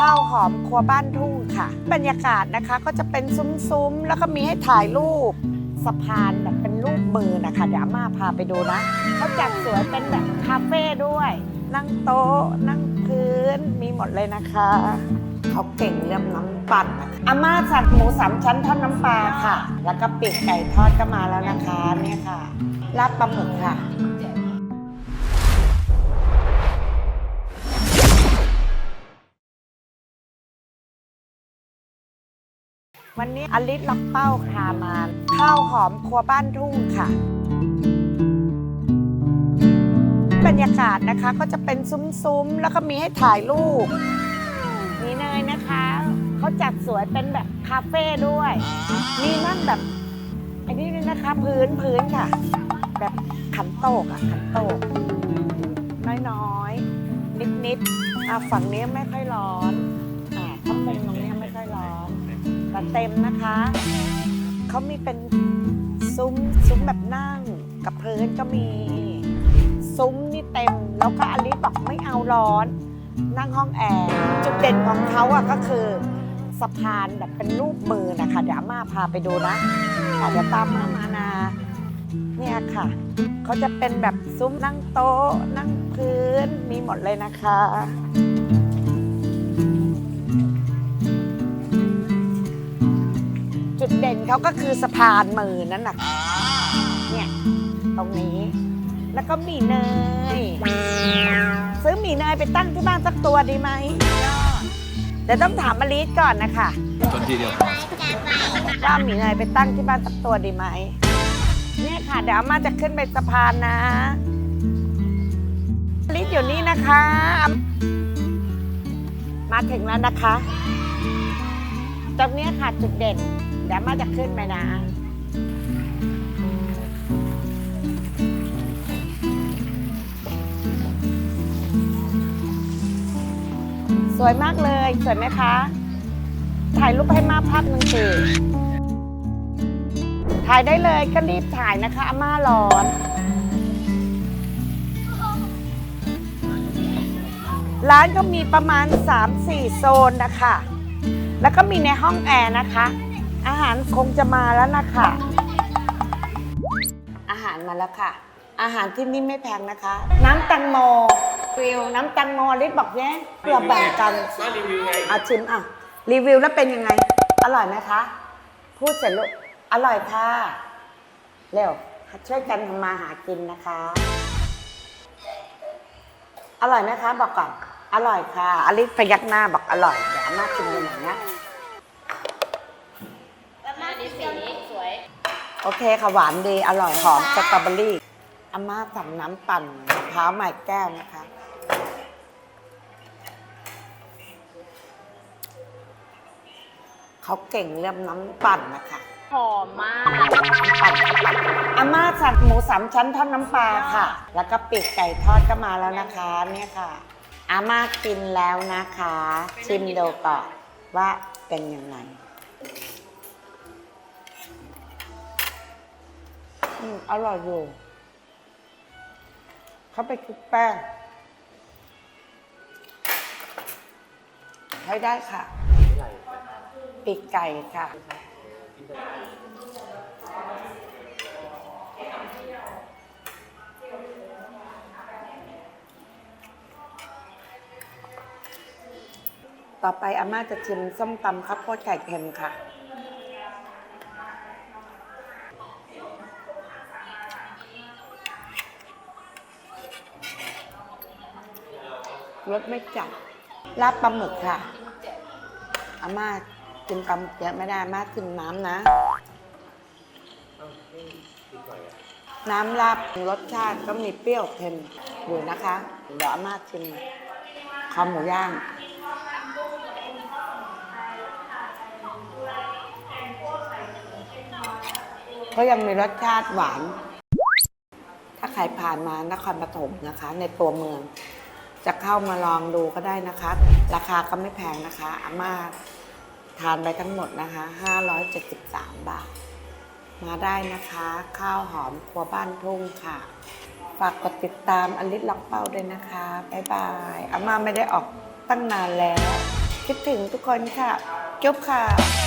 ข้าวหอมครัวบ้านทุ่งค่ะ บรรยากาศนะคะก็จะเป็นซุ้มๆ แล้วก็มีให้ถ่ายรูปสะพานแบบเป็นรูปมือนะคะ เดี๋ยวมาพาไปดูนะ เขาจัดสวยเป็นแบบคาเฟ่ด้วย นั่งโต๊ะ นั่งพื้นมีหมดเลยนะคะ เขาเก่งเรื่องน้ำปั่นอาม่าสั่งหมูสามชั้นทอดน้ำปลาค่ะ แล้วก็ปีกไก่ทอดก็มาแล้วนะคะเนี่ยค่ะลาบปลาหมึกค่ะ วันนี้อลิสล็อกเป้าพามาข้าวหอมครัวบ้านทุ่งค่ะ บรรยากาศนะคะก็จะเป็นซุ้มๆ แล้วก็มีให้ถ่ายรูปมีเนยนะคะเขาจัดสวยเป็นแบบคาเฟ่ด้วย มีนั่งแบบ อันนี้ด้วยนะคะพื้นพื้นค่ะ แบบขันโตกอะขันโตก น้อยๆ นิดๆอะฝั่งนี้ไม่ค่อยร้อนอ่าถ้าเป็นตรงนี้ เต็มนะคะ เขามีเป็นซุ้มซุ้มแบบนั่งกับพื้นก็มี ซุ้มนี่เต็ม แล้วก็อลิสบอกไม่เอาร้อน นั่งห้องแอร์ จุดเด่นของเขาอะก็คือสะพานแบบเป็นรูปมือนะคะเดี๋ยวมาพาไปดูนะค่ะเดี๋ยวตามมามานาเนี่ยค่ะ เขาจะเป็นแบบซุ้มนั่งโต๊ะ นั่งพื้นมีหมดเลยนะคะ เด่นเขาก็คือสะพานมือนั่นน่ะเนี่ยตรงนี้ แล้วก็หมีเนย ซื้อหมีเนยไปตั้งที่บ้านสักตัวดีไหมเดี๋ยวต้องถามมารีดก่อนนะคะจนทีเดียวว่าหมีเนยไปตั้งที่บ้านสักตัวดีไหมเนี่ยค่ะเดี๋ยวอามาจะขึ้นไปสะพานนะลิศอยู่นี่นะคะ มาถึงแล้วนะคะตรงเนี้ยค่ะจุดเด่นเดี๋ยวมาจะขึ้นไปนะสวยมากเลย สวยไหมคะ ถ่ายรูปให้มาภาพหนึ่งสิถ่ายได้เลยก็รีบถ่ายนะคะอาม่าร้อนร้านก็มีประมาณ 3-4 โซนนะคะ แล้วก็มีในห้องแอร์นะคะ อาหารคงจะมาแล้วนะคะ อาหารมาแล้วค่ะ อาหารที่นี่ไม่แพงนะคะ น้ำแตังโมวิวน้ำแตังโมลิศบอกเนี้ยเพื่อแบ่งกันอาชิมอะ รีวิวแล้วเป็นยังไง อร่อยไหมคะ พูดเสร็จลูก อร่อยค่ะ เร็ว ช่วยกันทำมาหากินนะคะ อร่อยไหมคะ บอกก่อน อร่อยค่ะ อลิศพยักหน้าบอกอร่อยเดี๋ยวอามาชิมกันหน่อยนะ โอเคค่ะ หวานดี อร่อยหอมสตรอเบอรี่อาม่าสั่งน้ำปั่นมะพร้าวใหม่แก้วนะคะ เขาเก่งเรื่องน้ำปั่นนะคะ หอมมาก ปั่นปั่นอาม่าสั่งหมูสามชั้นทอดน้ำปลาค่ะ แล้วก็ปีกไก่ทอดก็มาแล้วนะคะเนี่ยค่ะ อาม่ากินแล้วนะคะ ชิมดูก่อนว่าเป็นยังไง อืมอร่อยอยู่ เขาไปคลุกแป้ง ใช้ได้ค่ะ ปีกไก่ค่ะ ต่อไปอาม่าจะชิมส้มตำข้าวโพดไข่เค็มค่ะ รสไม่จัดลาบปลาหมึกค่ะ อาม่ากินปลาหมึกเยอะไม่ได้อาม่ากินน้ำนะ น้ำลาบรสชาติก็มีเปรี้ยวเค็มอยู่นะคะเดี๋ยวอาม่าชิมคอหมูย่างก็ยังมีรสชาติหวาน ถ้าใครผ่านมานครปฐมนะคะ ในตัวเมือง จะเข้ามาลองดูก็ได้นะคะ ราคาก็ไม่แพงนะคะ อาม่าทานไปทั้งหมดนะคะ 573 บาท มาได้นะคะ ข้าวหอมครัวบ้านทุ่งค่ะ ฝากกดติดตามอลิสล็อกเป้าด้วยนะคะ บ๊ายบาย อาม่าไม่ได้ออกตั้งนานแล้ว คิดถึงทุกคนค่ะ จบค่ะ